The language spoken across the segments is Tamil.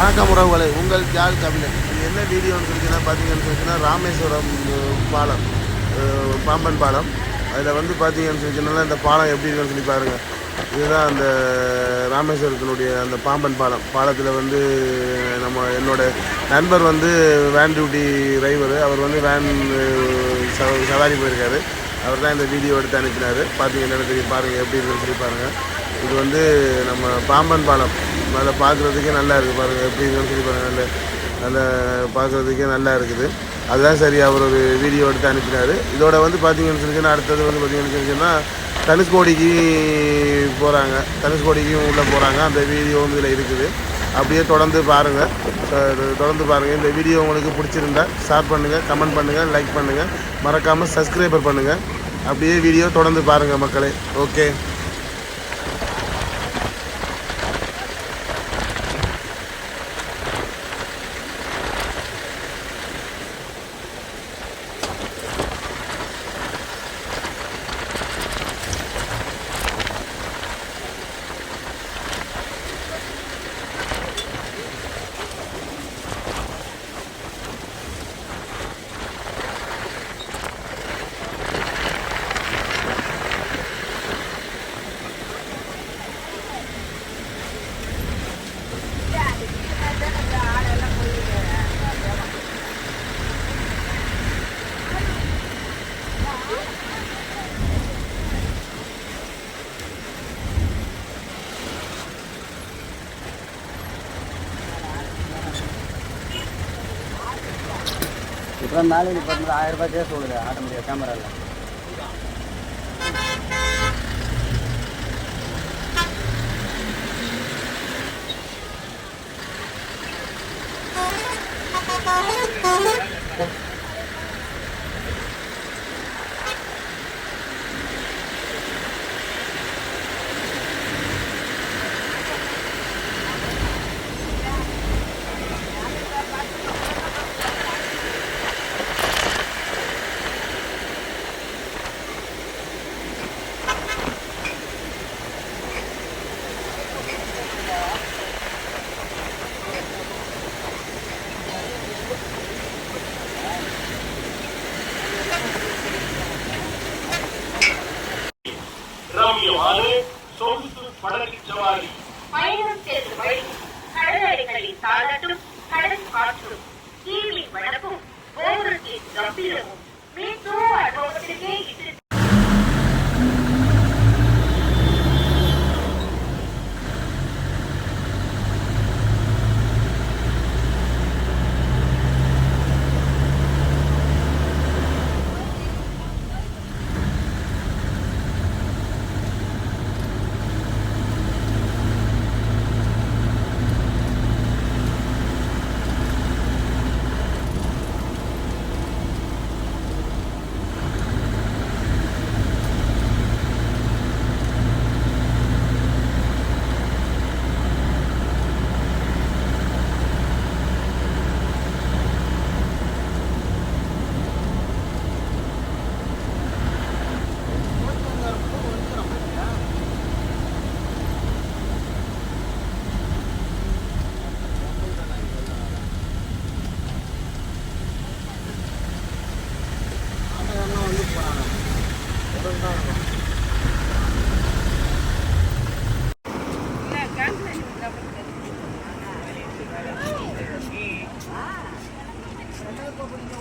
வணக்கம் உறவுகளை உங்கள் ஜால் கபிலன். இது என்ன வீடியோன்னு சொல்லிச்சுன்னா பார்த்தீங்கன்னு சொல்லிச்சுன்னா ராமேஸ்வரம் பாலம் பாம்பன் பாலம். அதில் வந்து பார்த்தீங்கன்னு சொல்லிச்சுன்னா இந்த பாலம் எப்படி இருக்குன்னு சொல்லி பாருங்கள் இதுதான் அந்த ராமேஸ்வரத்தினுடைய அந்த பாம்பன் பாலம். பாலத்தில் வந்து நம்ம என்னோட நண்பர் வந்து வேன் டியூட்டி டிரைவர் அவர் வந்து வேன் ச- சவாரி போயிருக்காரு. அவர் தான் இந்த வீடியோ எடுத்து அனுப்பினார். பார்த்தீங்கன்னா தெரியும். பாருங்கள் எப்படி இருக்குன்னு சொல்லி பாருங்கள் இது வந்து நம்ம பாம்பன் பாலம். அதில் பார்க்குறதுக்கே நல்லா இருக்குது பாருங்கள் எப்படி சொல்லி பாருங்கள் நல்ல நல்ல பார்க்குறதுக்கே நல்லா இருக்குது. அதுதான் சரி அவர் ஒரு வீடியோ எடுத்து அனுப்பினார். இதோட வந்து பார்த்தீங்கன்னு சொல்லி அடுத்தது வந்து பார்த்தீங்கன்னு சொல்லிச்சுன்னா தனுஷ்கோடிக்கு போகிறாங்க தனுஷ்கோடிக்கும் உள்ளே போகிறாங்க அந்த வீடியோ வந்து இதில் இருக்குது. அப்படியே தொடர்ந்து பாருங்கள் தொடர்ந்து பாருங்கள் இந்த வீடியோ உங்களுக்கு பிடிச்சிருந்தா ஷேர் பண்ணுங்கள் கமெண்ட் பண்ணுங்கள் லைக் பண்ணுங்கள் மறக்காமல் சப்ஸ்கிரைபர் பண்ணுங்கள் அப்படியே வீடியோ தொடர்ந்து பாருங்கள் மக்களே. ஓகே இப்போ மேலே நீ பார்த்து ஆயிரம் ரூபாய் கேஸ் சொல்லுது ஆட்டோமேட்டிக் கேமராவில் கூடியவாறு சொகுசு படகு சவாரி. பயணம் செல்லும் வழி கடலலைகளின் தாளட்டும் கடல் காற்றும் கீழே வடக்கும் ஓரத்தின் கம்பீரமும் மீட்டோ அனுபவத்திற்கே இது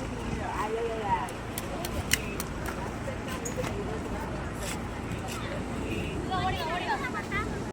哎呀呀呀。